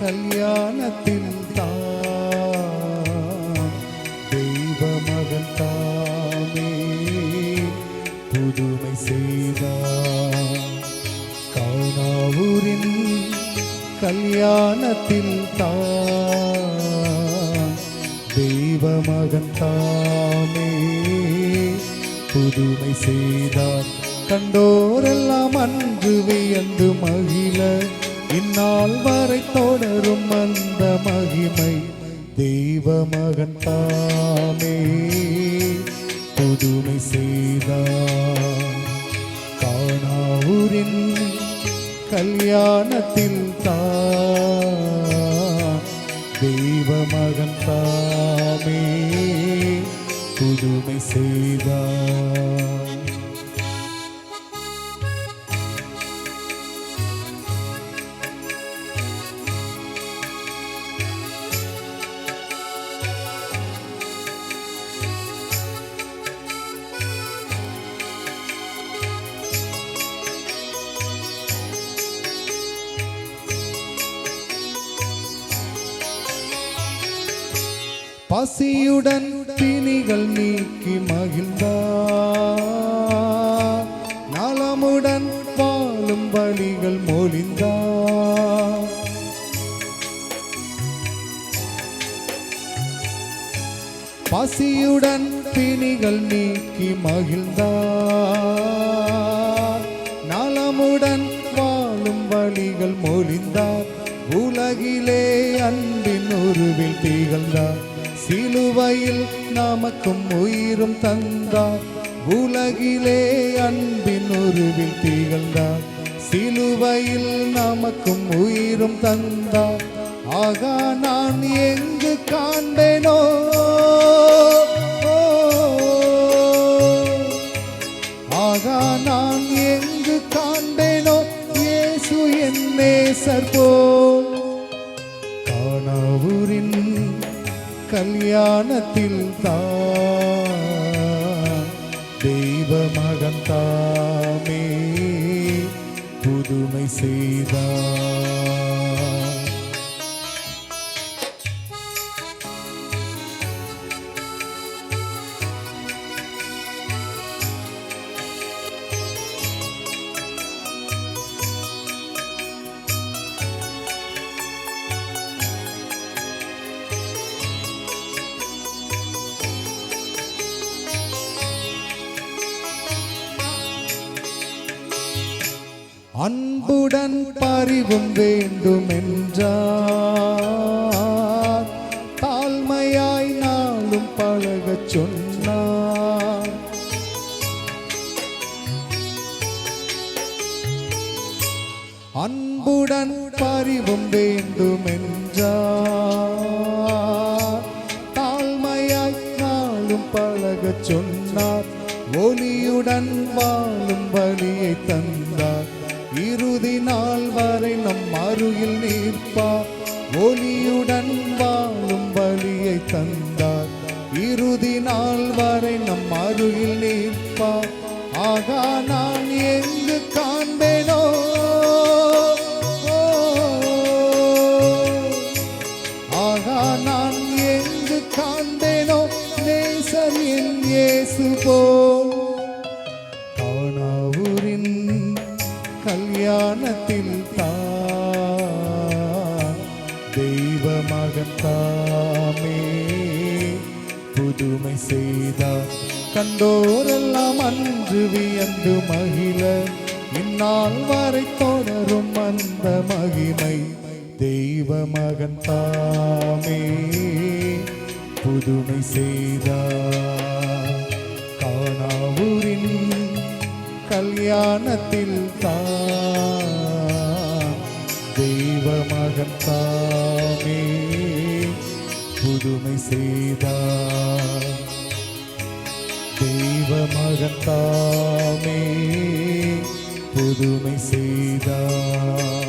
கல்யாணத்தின் தான் தெய்வ மகன் தாமே புதுமை செய்தார் காணாவூரின் கல்யாணத்தின் தான் தெய்வ மகன் தாமே புதுமை செய்தார். கண்டோரெல்லாம் அன்று வியந்து மகிழ இந்நாள் வரை தொடரும் அந்த மகிமை தெய்வ மகன் தாமே. புதுமை செய்தார். காணாவூரின் கல்யாணத்தில் தான் தெய்வ மகன் தாமே. புதுமை செய்தார். பசியுடன் பிணிகள் நீக்கி மகிழ்ந்தார் நலமுடன் வாழும் வழிகள் மொழிந்தார் பசியுடன் பிணிகள் நீக்கி மகிழ்ந்தார் சிலுவையில் நமக்கும் உயிரும் தந்தார் உலகிலே அன்பின் உருவில் திகழ்ந்தார் சிலுவையில் நமக்கும் உயிரும் தந்தார் ஆகா நான் எங்கு காண்பேனோ? ஆகா நான் எங்கு காண்பேனோ? இயேசு என் நேசர் போல் காணாவூரின் கல்யாணத்தில் தான் தெய்வ மகன் தாமே புதுமை செய்தான் அன்புடன் பரிவும் வேண்டுமென்றார். தாழ்மையாய் நாளும் பழகச் சொன்னார். அன்புடன் பரிவும் வேண்டுமென்றார். தாழ்மையாய் நாளும் பழகச் சொன்னார். ஒலியுடன் வாழும் வழியை தந்தார். இறுதி நாள் வரை நம் அருகில் நிற்பார் ஒலியுடன் வாழும் வழியை தந்தார். இறுதி நாள் வரை நம் அருகில் நிற்பார் ஆகா நான் எங்கு காண்பேனோ? ஆகா நான் எங்கு காண்பேனோ? நேசர் என் இயேசு போ தெய்வ மகன் புதுமை செய்தார் கண்டோரெல்லாம் அன்று வியந்து மகிழ இந்நாள் வரை தொடரும் அந்த மகிமை தெய்வ மகன் தாமே. புதுமை செய்தார் காணாவூரின் கல்யாணத்தில் தான் தெய்வ மகன் புதுமை செய்தார் தெய்வ மகத்தாமே புதுமை செய்தார்